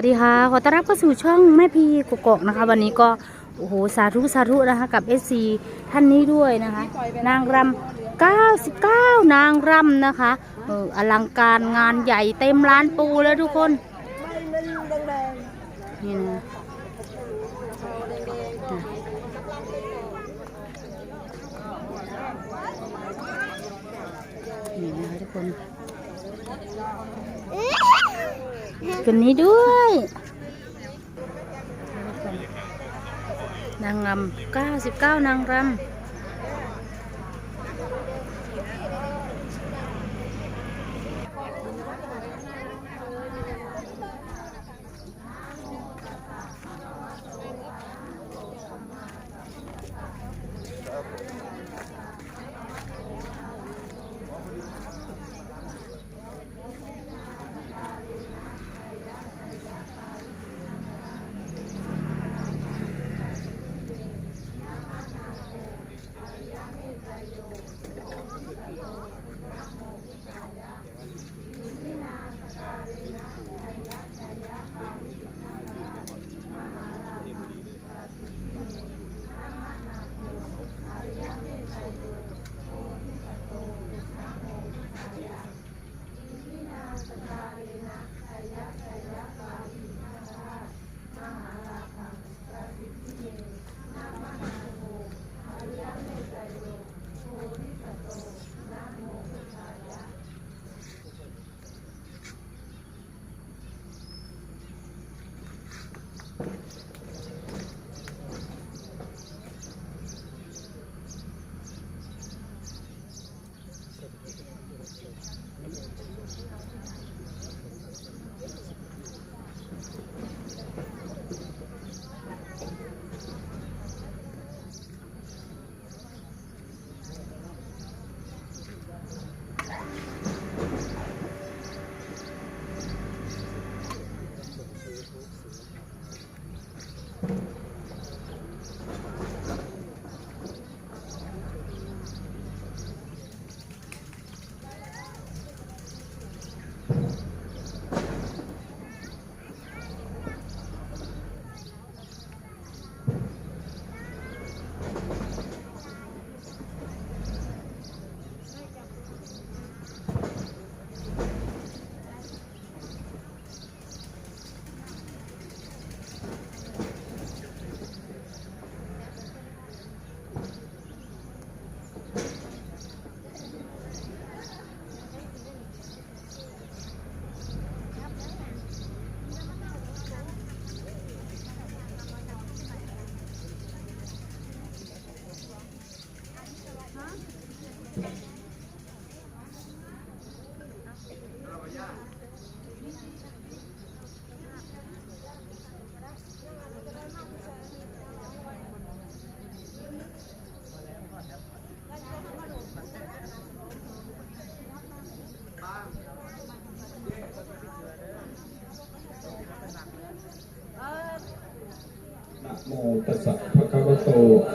วัสดีค่ะ ขอต้อนรับเข้าสู่ช่องแม่พีกกอกนะคะ วันนี้ก็โอ้โหสาธุสาธุนะคะกับเอซีท่านนี้ด้วยนะคะ นางรำ99 นางรำนะคะเอออลังการงานใหญ่เต็มร้านปูแล้วทุกคนไม่มันแดงนี่นะนี่นะคะทุกคน คนนี้ด้วย นางรำ99 นางรำ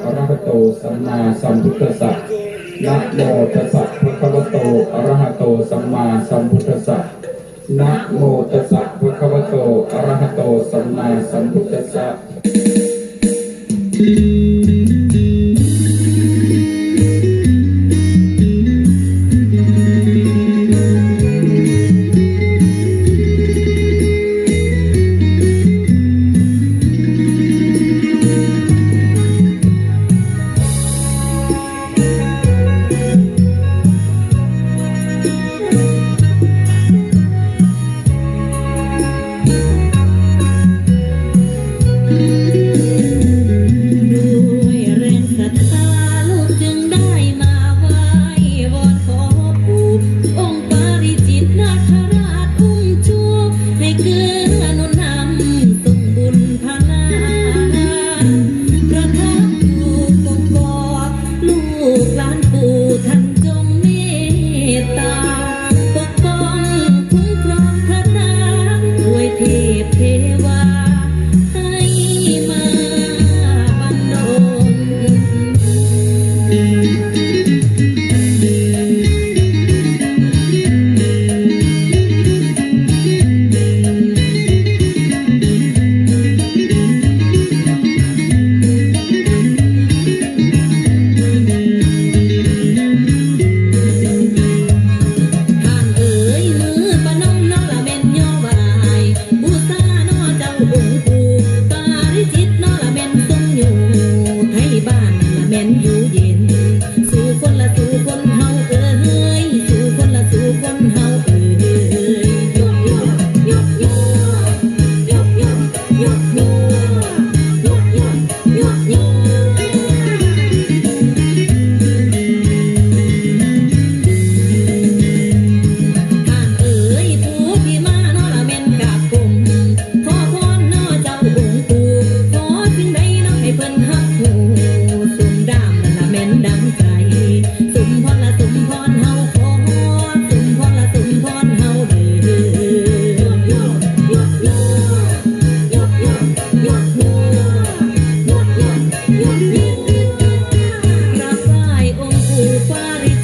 อะระหะโต สัมมาสัมพุทธัสสะนะโมตัสสะภะคะวะโตอะระหะโต สัมมาสัมพุทธัสสะนะโมตัสสะภะคะวะโตอะระหะโต สัมมาสัมพุทธัสสะ Thank you.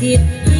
คิด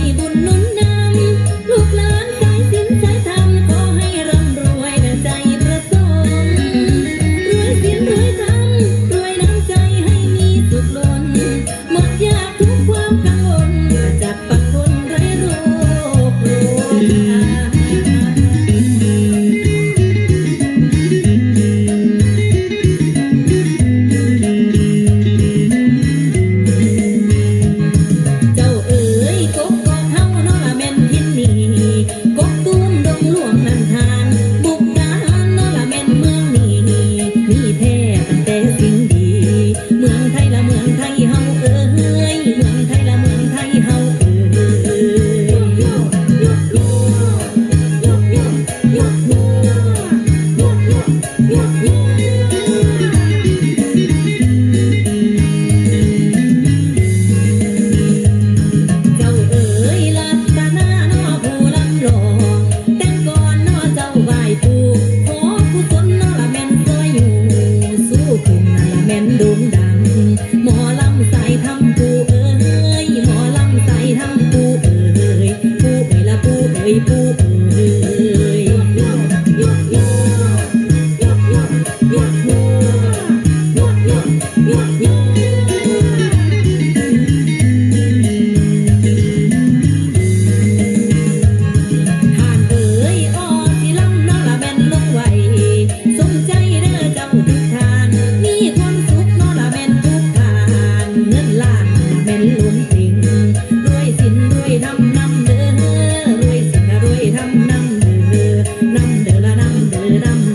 ปู่ ล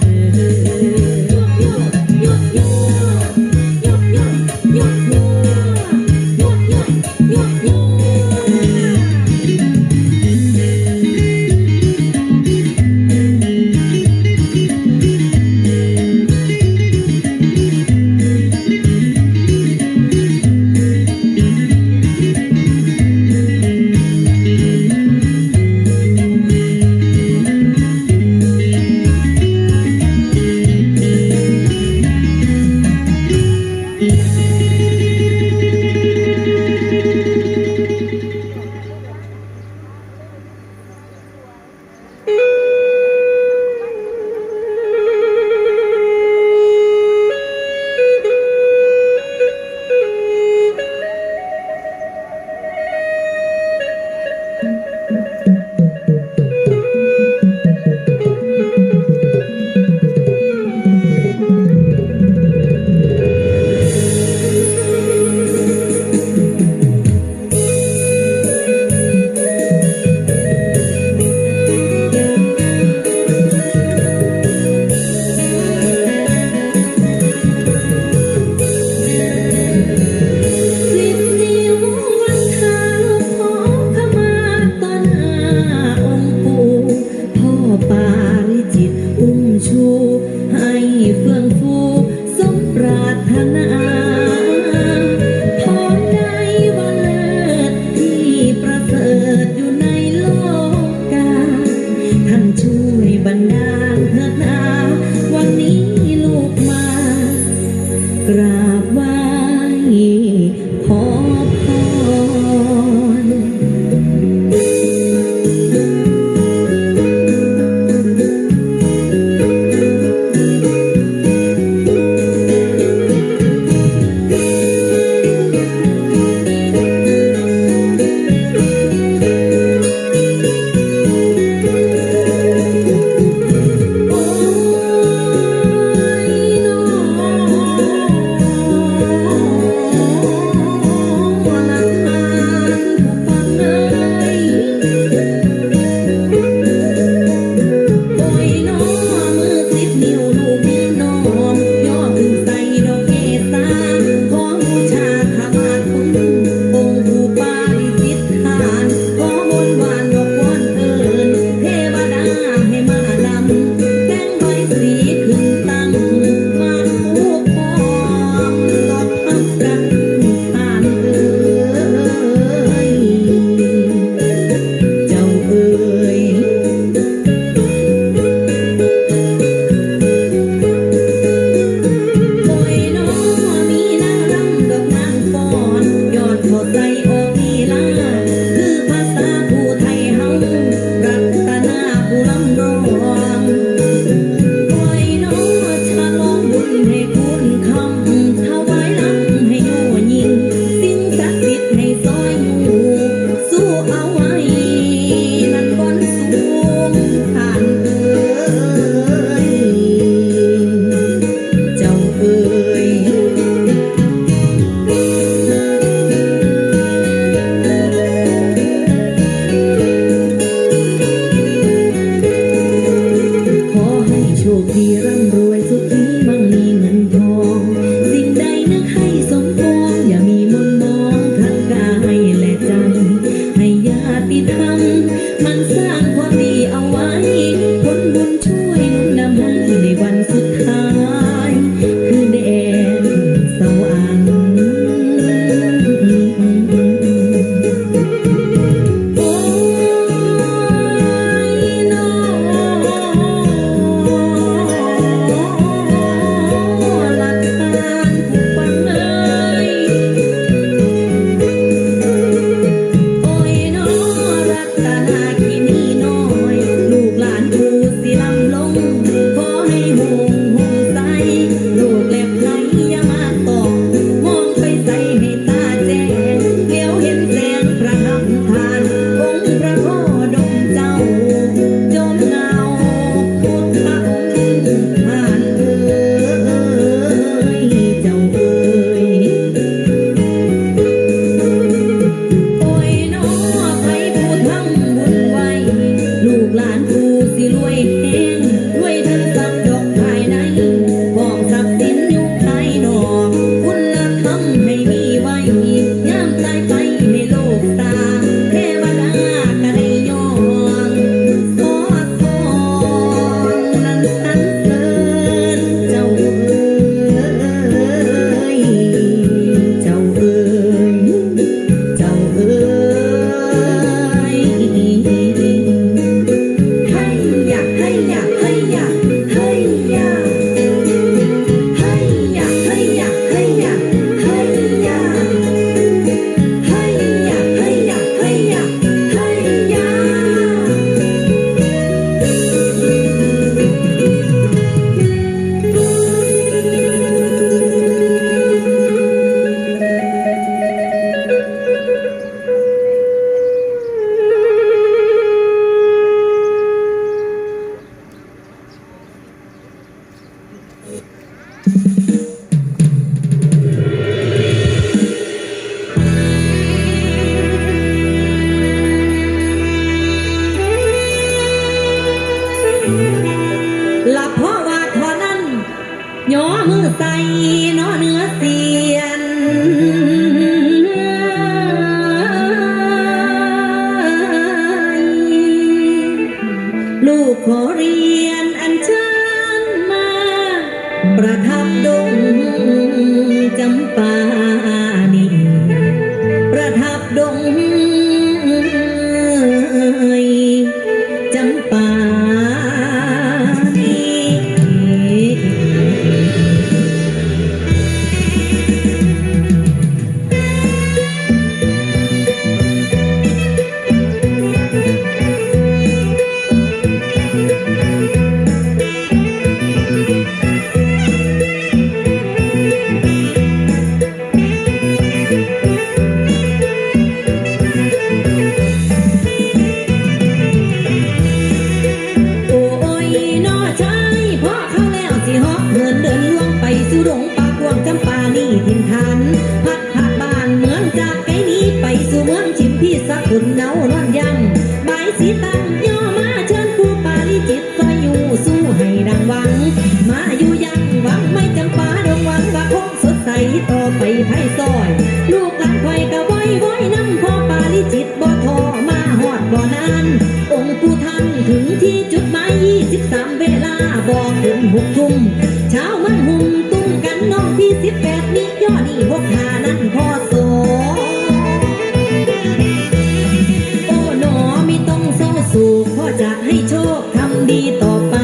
จะให้โชคทำดีต่อไป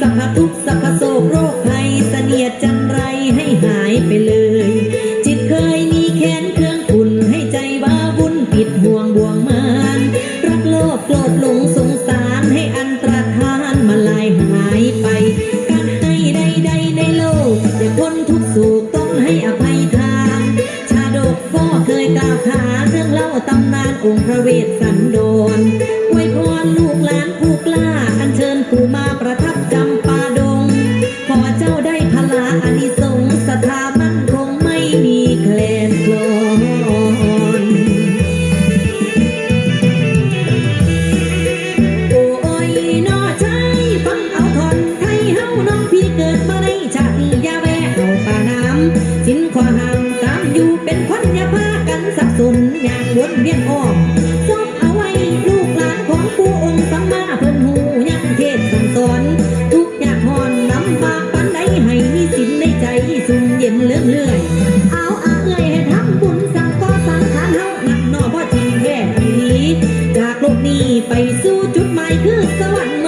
สัพพทุกสัพพโศกโรคภัยเสนียดจัง ไปสู่จุดหมายคือสวรรค์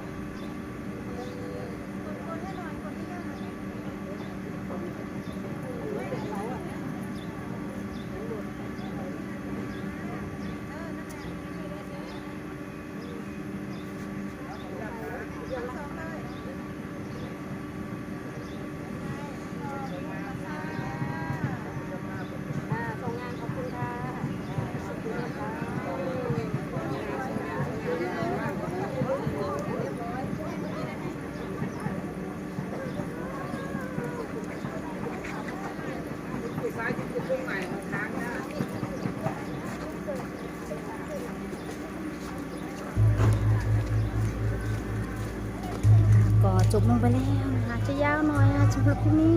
ไปแล้วนะคะจะยาวหน่อยนะคะสำหรับคลิปนี้